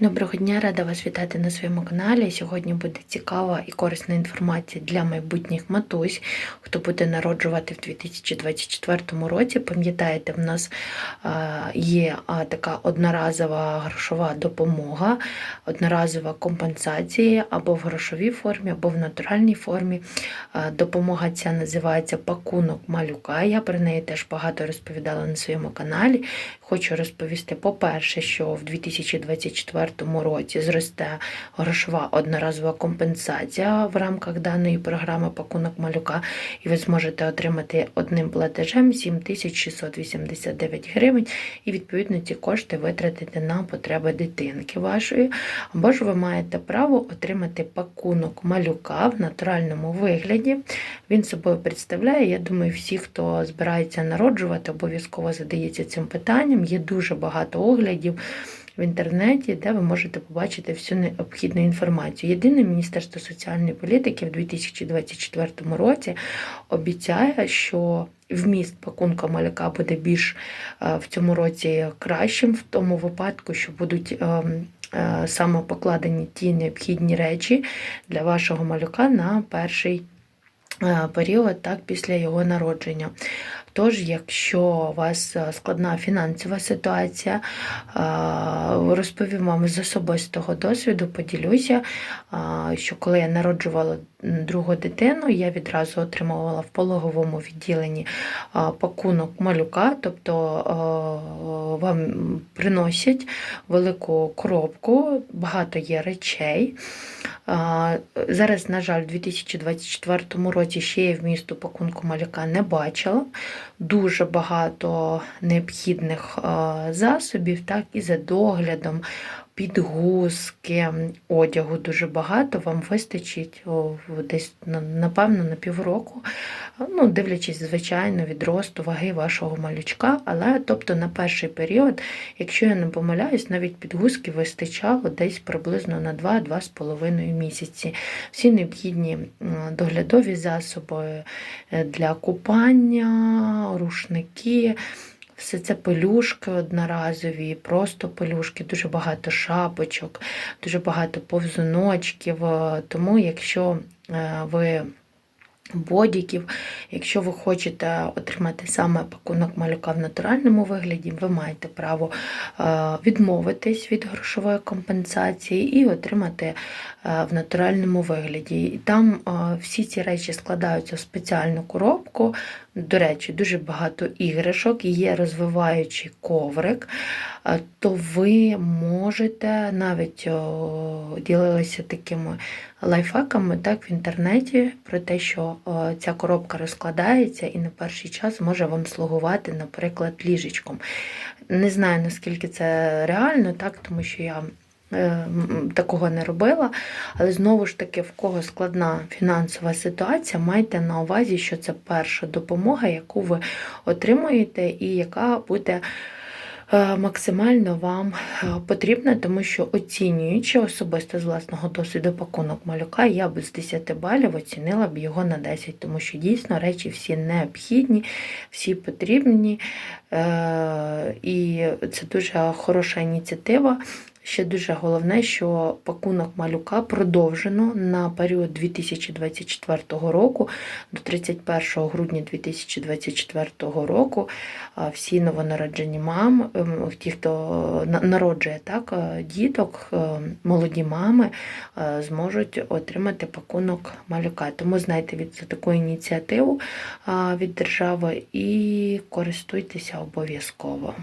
Доброго дня, рада вас вітати на своєму каналі. Сьогодні буде цікава і корисна інформація для майбутніх матусь, хто буде народжувати в 2024 році. Пам'ятаєте, в нас є така одноразова грошова допомога, одноразова компенсація або в грошовій формі, або в натуральній формі. Допомога ця називається пакунок малюка. Я про неї теж багато розповідала на своєму каналі. Хочу розповісти, по-перше, що в 2024 році зросте грошова одноразова компенсація в рамках даної програми пакунок малюка, і ви зможете отримати одним платежем 7689 гривень, і відповідно ці кошти витратити на потреби дитинки вашої. Або ж ви маєте право отримати пакунок малюка в натуральному вигляді. Він собою представляє, я думаю, всі, хто збирається народжувати, обов'язково задається цим питанням. Є дуже багато оглядів в інтернеті, де ви можете побачити всю необхідну інформацію. Єдине Міністерство соціальної політики в 2024 році обіцяє, що вміст пакунка малюка буде більш е, в цьому році кращим, в тому випадку, що будуть е, е, саме покладені ті необхідні речі для вашого малюка на перший е, період, так, після його народження. Тож, якщо у вас е, складна фінансова ситуація, е, розповім вам з особистого досвіду, поділюся, е, що коли я народжувала другу дитину, я відразу отримувала в пологовому відділенні пакунок малюка, тобто вам приносять велику коробку, багато є речей. Зараз, на жаль, у 2024 році ще я в місту пакунку малюка не бачила. Дуже багато необхідних засобів, так, і за доглядом, підгузки, одягу дуже багато, вам вистачить десь, напевно, на півроку, ну, дивлячись, звичайно, від росту ваги вашого малючка. Але тобто на перший період, якщо я не помиляюсь, навіть підгузки вистачало десь приблизно на 2-2,5 місяці. Всі необхідні доглядові засоби е, для купання, рушники. Все це пелюшки одноразові, просто пелюшки, дуже багато шапочок, дуже багато повзуночків. Тому, якщо е, ви бодіків, якщо ви хочете отримати саме пакунок малюка в натуральному вигляді, ви маєте право е, відмовитись від грошової компенсації і отримати е, в натуральному вигляді. Там всі ці речі складаються в спеціальну коробку. До речі, дуже багато іграшок, є розвиваючий коврик, то ви можете навіть ділилися такими лайфхаками так, в інтернеті про те, що ця коробка розкладається і на перший час може вам слугувати, наприклад, ліжечком. Не знаю, наскільки це реально, так, тому що я. Е, такого не робила, але знову ж таки, в кого складна фінансова ситуація, майте на увазі, що це перша допомога, яку ви отримуєте, і яка буде е, максимально вам е, потрібна, тому що оцінюючи особисто з власного досвіду пакунок малюка, я б з 10 балів оцінила б його на 10, тому що дійсно речі всі необхідні, всі потрібні. І це дуже хороша ініціатива. Ще дуже головне, що пакунок малюка продовжено на період 2024 року до 31 грудня 2024 року. Всі новонароджені мами, ем, ті, хто народжує так, діток, е, молоді мами е, зможуть отримати пакунок малюка. Тому знайте від таку ініціативу від держави і користуйтеся обов'язково.